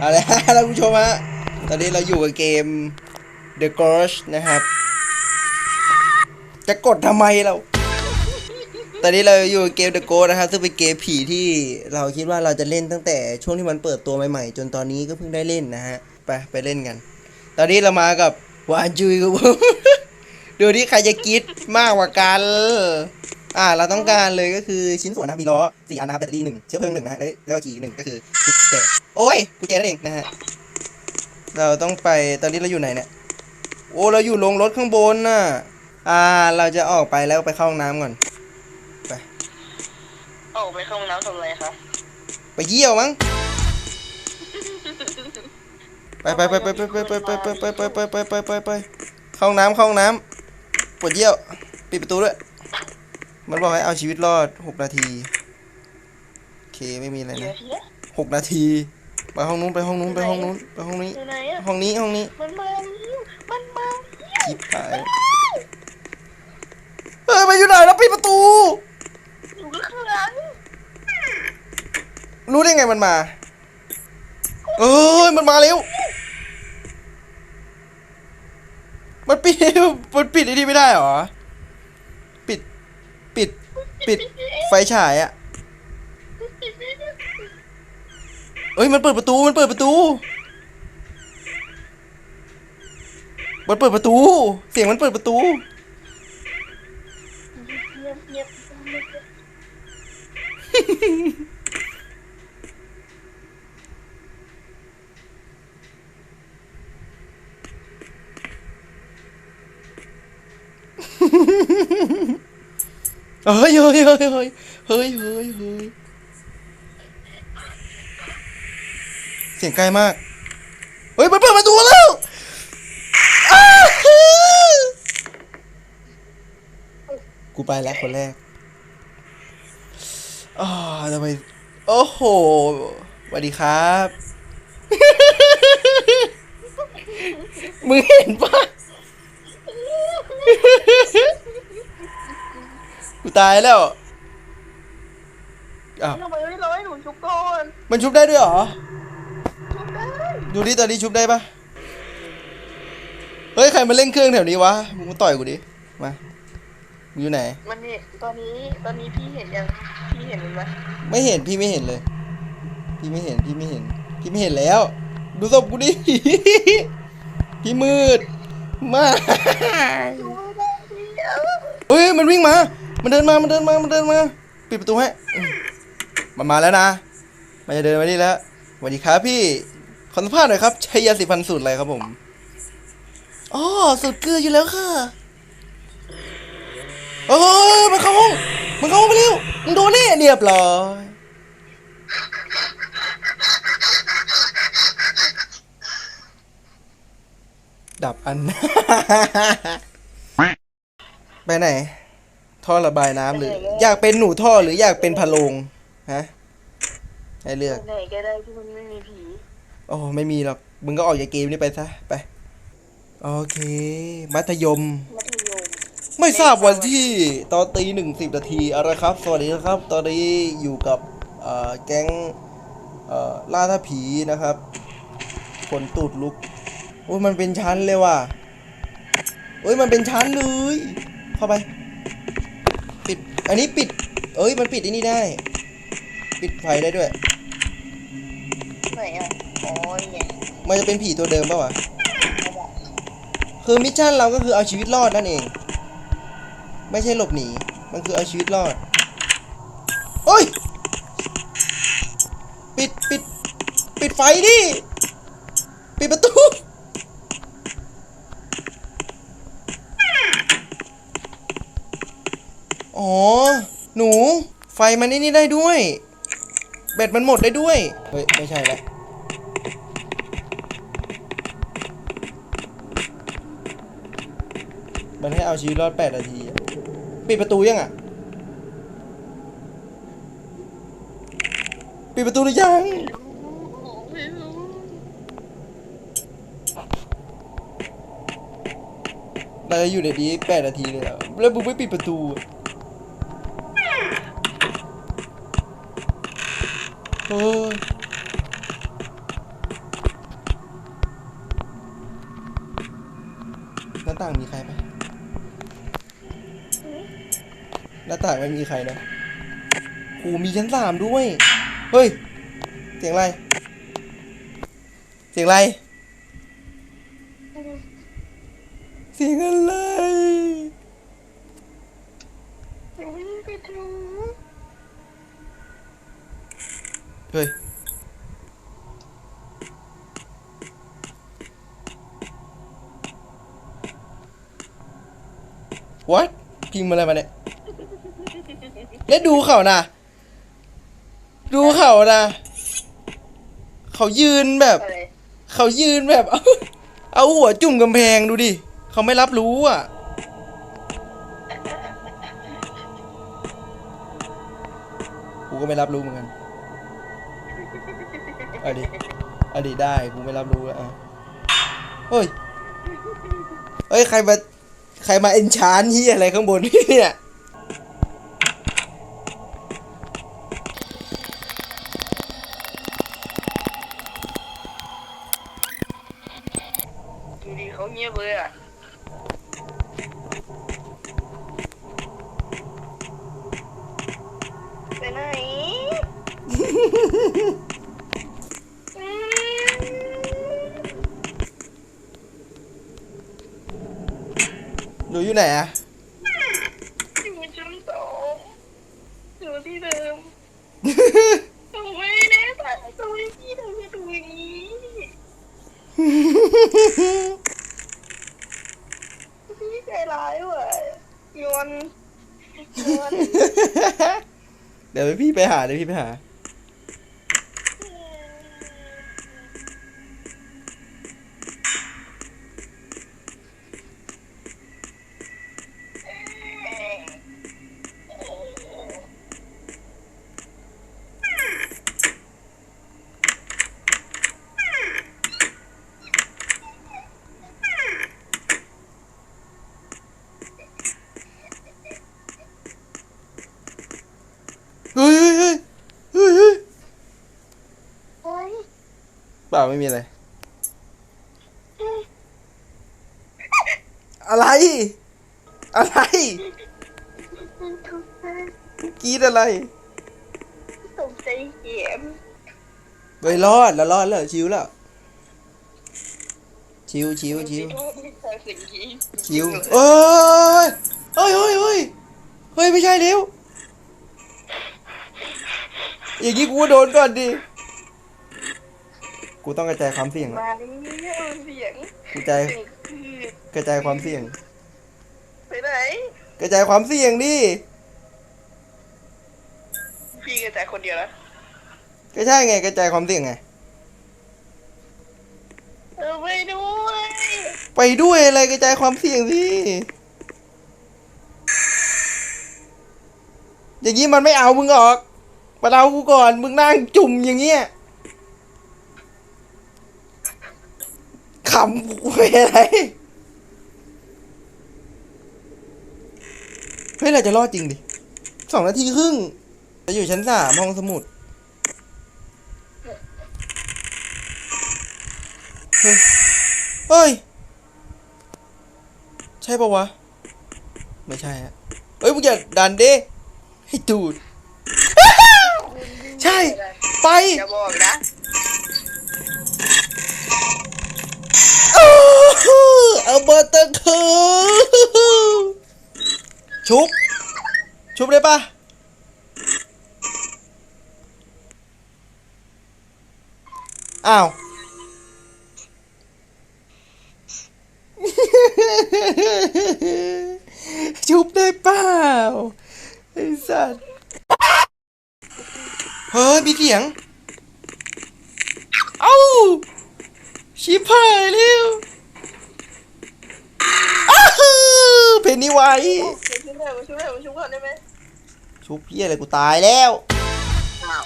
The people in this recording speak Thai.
เอาละท่านผู้ชมฮะ ตอนนี้เราอยู่กับเกม The Ghost นะครับ จะกดทำไมเรา ตอนนี้เราอยู่กับเกม The Ghost นะครับ ซึ่งเป็นเกมผีที่เราคิดว่าเราจะเล่นตั้งแต่ช่วงที่มันเปิดตัวใหม่ๆ จนตอนนี้ก็เพิ่งได้เล่นนะฮะ ไปไปเล่นกัน ตอนนี้เรามากับวานจุยกับผมดูที่ใครจะกรีดมากกว่ากัน อ่า เราต้องการเลยก็คือชิ้นส่วนนะครับมีล้อสี่อันนะครับแบตเตอรี่หนึ่งเชื้อเพลิงหนึ่งนะฮะแล้วแล้วก็ขี่หนึ่งก็คือกุญแจโอ้ยกุญแจนั่นเองนะฮะเราต้องไปตอนนี้เราอยู่ไหนเนี่ยโอ้เราอยู่ลงรถข้างบนน่ะอ่า เราจะออกไปแล้วไปเข้าห้องน้ำก่อนออกไปเข้าห้องน้ำทำอะไรคะไปเยี่ยวมั้งไปไปไปไปไปไปไปไปไปไปไปไปไปไปไปเข้าห้องน้ำเข้าห้องน้ำปวดเยี่ยวปิดประตูด้วย มันบอกให้เอาชีวิตรอดหกนาที โอเคไม่มีอะไรเดี๋ยนะวทีนะหกนาที ไปห้องนู้นไปห้องนู้นไปห้องนู้นไปห้องนี้อยู่ไหนอะห้องนี้ห้องนี้ มันมามันมาชิบหายเฮ้ยมาอยู่ไหนแล้วปิดประตู อยู่ข้างหลังรู้ได้ไงมันมา เอ้ยมันมาเร็ว มันปิด มันปิดไอ้นี่ไม่ได้เหรอปิดปิด ปิดไฟฉายอะเอ้ยมันเปิดประตูมันเปิดประตู มันเปิดประตู เสียงมันเปิดประตู เงียบเงียบ เฮ้ยเฮ้ยเฮ้ยเฮ้ยเฮ้ยเฮ้ยเฮ้ยเสียงไกลมาก เฮ้ยมันเปิดประตูแล้วกูไปแล้วคนแรกอ๋อทำไมโอ้โหสวัสดีครับ มึงเห็นปะ ตายแล้วอ้าวทำไมไม่ร้อยหนูชุบก่อนมันชุบได้ด้วยเหรอ ชุบได้ดูดิตอนนี้ชุบได้ปะเฮ้ยใครมาเล่นเครื่องแถวนี้วะ มึงมาต่อยกูดิ มามึงอยู่ไหน มันนี่ตอนนี้ตอนนี้พี่เห็นยังพี่เห็นมันไหมไม่เห็นพี่ไม่เห็นเลย พี่ไม่เห็นพี่ไม่เห็น พี่ไม่เห็นแล้ว ดูศพกูดิ พี่มืดมากดูไม่ได้พี่เอ้า เฮ้ยมันวิ่งมา มันเดินมา มันเดินมา มันเดินมา ปิดประตูให้ มันมาแล้วนะ มันจะเดินมานี่แล้วสวัสดีครับพี่ ขอสัมภาษณ์หน่อยครับชัยยาสีพันธ์สูตรอะไรครับผม อ๋อ สูตรเกลืออยู่แล้วค่ะเออมันเข้าห้อง มันเข้าห้องไปเร็วมึงโดนแน่เรียบร้อยดับอัน ไปไหน ท่อระบายน้ำหรือ อยากเป็นหนูท่อหรืออยากเป็นพะโลงฮะให้เลือก ไหนก็ได้ที่มันไม่มีผี โอ้ไม่มีหรอก มึงก็ออกจากเกมนี้ไปซะ ไป โอเค มัธยม มัธยม ไม่ทราบวันที่ตอนตีหนึ่งสิบนาทีอะไรครับ สวัสดีนะครับ ตอนนี้อยู่กับเอ่อแก๊งเอ่อล่าท่าผีนะครับคนตูดลุก โอ้ยมันเป็นชั้นเลยว่ะโอ้ยมันเป็นชั้นเลย เข้าไปปิด อันนี้ปิด เอ้ย มันปิดไอันนี้ได้ ปิดไฟได้ด้วย ไหนอะอ๋อเนี่ยมันจะเป็นผีตัวเดิมป่าวะ คือมิชชั่นเราก็คือเอาชีวิตรอดนั่นเอง ไม่ใช่หลบหนี มันคือเอาชีวิตรอด โอ้ย ปิดปิด ปิดไฟดิ ปิดประตู อ๋อ หนู ไฟมันนี่นี่ได้ด้วยแบตมันหมดได้ด้วย เฮ้ย ไม่ใช่แล้วมันให้เอาชีวิตรอดแปดนาที ปิดประตูยังอะ ปิดประตูหรือยัง เราจะอยู่ในนี้แปดนาทีเลยเหรอแล้วมึงไม่ปิดประตู โอ้หน้าต่างมีใครปะหน้าต่างไม่มีใครนะโอ้มีชั้นสามด้วย เฮ้ย เสียงอะไร เสียงอะไร เสียงอะไร ไม่ระโดด เฮ้ย what พิมพ์อะไรมาเนี่ยแล้วดูเขานะ ดูเขานะ เขายืนแบบอะไรเขายืนแบบ เอาเอาหัวจุ่มกำแพงดูดิ เขาไม่รับรู้อะ กูก็ไม่รับรู้เหมือนกัน เอาดิเอาดิได้กูไม่รับรู้แล้วอะเฮ้ยเฮ้ย ใครมา ใครมาเอนชานที่อะไรข้างบนเนี่ย อยู่ไหนอะอยู่ชั้นสองอยู่ที่เดิมทำไมแน่ใจทำไมพี่ทำกับหนูอย่างนี้พี่ใจร้ายว่ะยอนยอนเดี๋ยวพี่ไปหาเดี๋ยวพี่ไปหา เปล่าไม่มีอะไร อะไร อะไรมันถูกใจกรีดอะไรตกใจเขียมเฮ้ยรอดแล้วรอดแล้วชิวแล้ว ชิวชิวชิวไม่ใช่สิ่งที่ชิวเอ้ยเฮ้ยเฮ้ยเฮ้ยเฮ้ยไม่ใช่เร็วอย่างงี้กูก็โดนก่อนดิ กูต้องกระจายความเสี่ยงอะมาดิเอาเสียงกระจายเสียงคือกระจายความเสี่ยง ไปไหนกระจายความเสี่ยงดิพี่กระจายคนเดียวนะก็ใช่ไง กระจายความเสี่ยงไง เออไปด้วยไปด้วยอะไรกระจายความเสี่ยงสิอย่างนี้มันไม่เอามึงออกมาเอากูก่อน มึงนั่งจุ่มอย่างเงี้ยำกูไปอะไรเฮ้ยเราจะรอดจริงดิสองนาทีครึ่งจะอยู่ชั้นสามห้องสมุดเฮ้ยเฮ้ย ใช่ปะวะ ไม่ใช่ฮะเฮ้ยมึงอย่าดันดิให้ดูด ใช่ ไปอย่าบอกนะ เอาเบอร์ตอร์คือชุบ ชุบได้ปะอ้าว ชุบได้เปล่า ไอ้สัตว์ เฮ้ย มีเสียง เอ้า ชิบหายแล้วอ้าวเพนนี่ไวช่วยหน่อยมาช่วยหน่อยมาช่วยก่อนได้ไหมชุบพี่อะไรกูตายแล้ว อ้าว